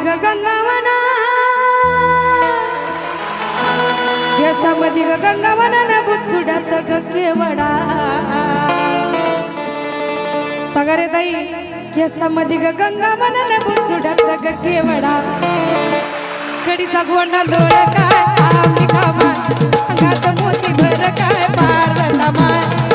ग गंगावना केसामध्ये गंगा गंगावना न बुचुड्यात ग केवडा सगरे ताई केसामध्ये गंगा गंगावना न बुचुड्यात ग केवडा कडीचा गोंडा लोळ काय आम्ही कामा अंगात मोती भर काय पार्वता माय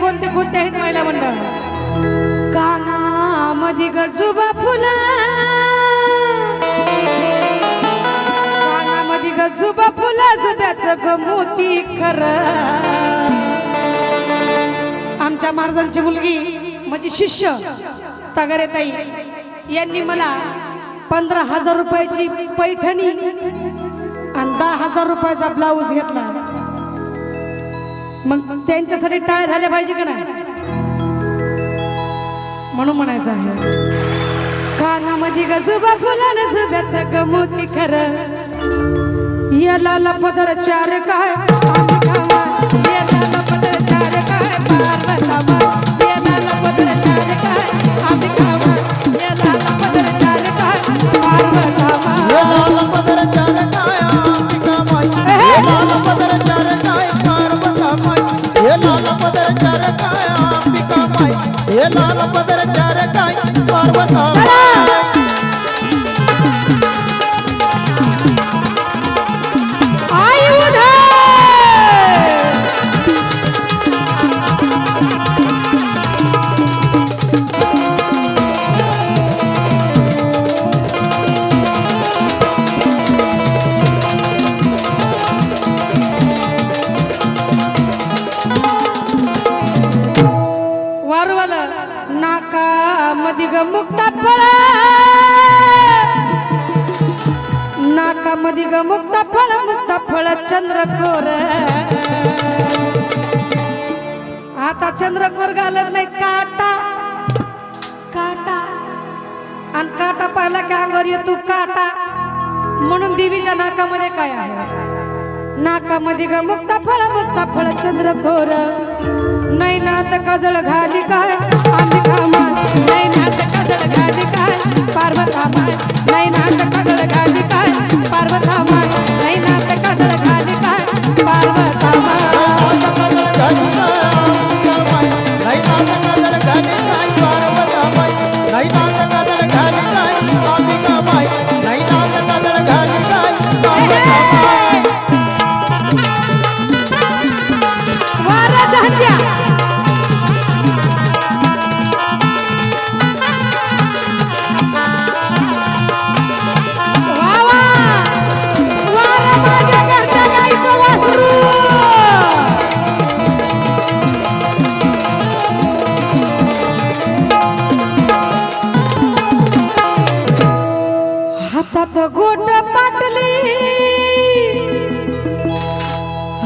कोणते कोणते आहेत महिला मंडळ? कानामध्ये गजुबा फुला. कानामध्ये गजुबा फुला सुद्याच मोती खर. आमच्या महाराजांची मुलगी म्हणजे शिष्य तगारे ताई यांनी मला पंधरा हजार रुपयाची पैठणी आणि दहा हजार रुपयाचा ब्लाऊज घेतला. मग त्यांच्यासाठी टाळ झाले पाहिजे का नाही? म्हणून म्हणायचं आहे कानामध्ये गजबा फुलान जुब्याचं गमोती खरं. याला लपदर चार काय? ನಾನೊಬ್ಬ दिग मुक्त ग मुक्ता फळ मुक्ता फळ चंद्रकोर. आता चंद्रकोर घालत नाही काटा. काटा. आणि काटा पाहिला की अंगावर येतो काटा. म्हणून देवीच्या नाकामध्ये काय आहे? नाकामध्ये ग मुक्त फळ मुक्त फळ चंद्रकोर. नाही नात काजळ घाली काय? आम्ही कामा नाही नात काजळ घाली काय? पार्वता माय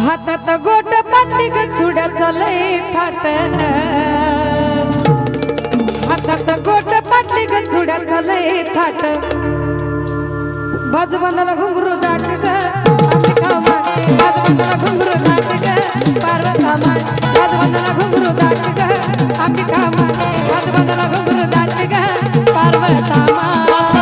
हातात गोट पाटली ग चालय फाट. हातात गोट पाटली ग चालय लय थाट बाजूबांधाला घुंगरू दाट ग. बाजूबंदाला घुंगरू दाट ग. पार्वता माय बाजूबांधाला घुंगरू दाट ग. आम्ही कामा बाजूबंदाला घुंगरू दाट ग. पार्वता माय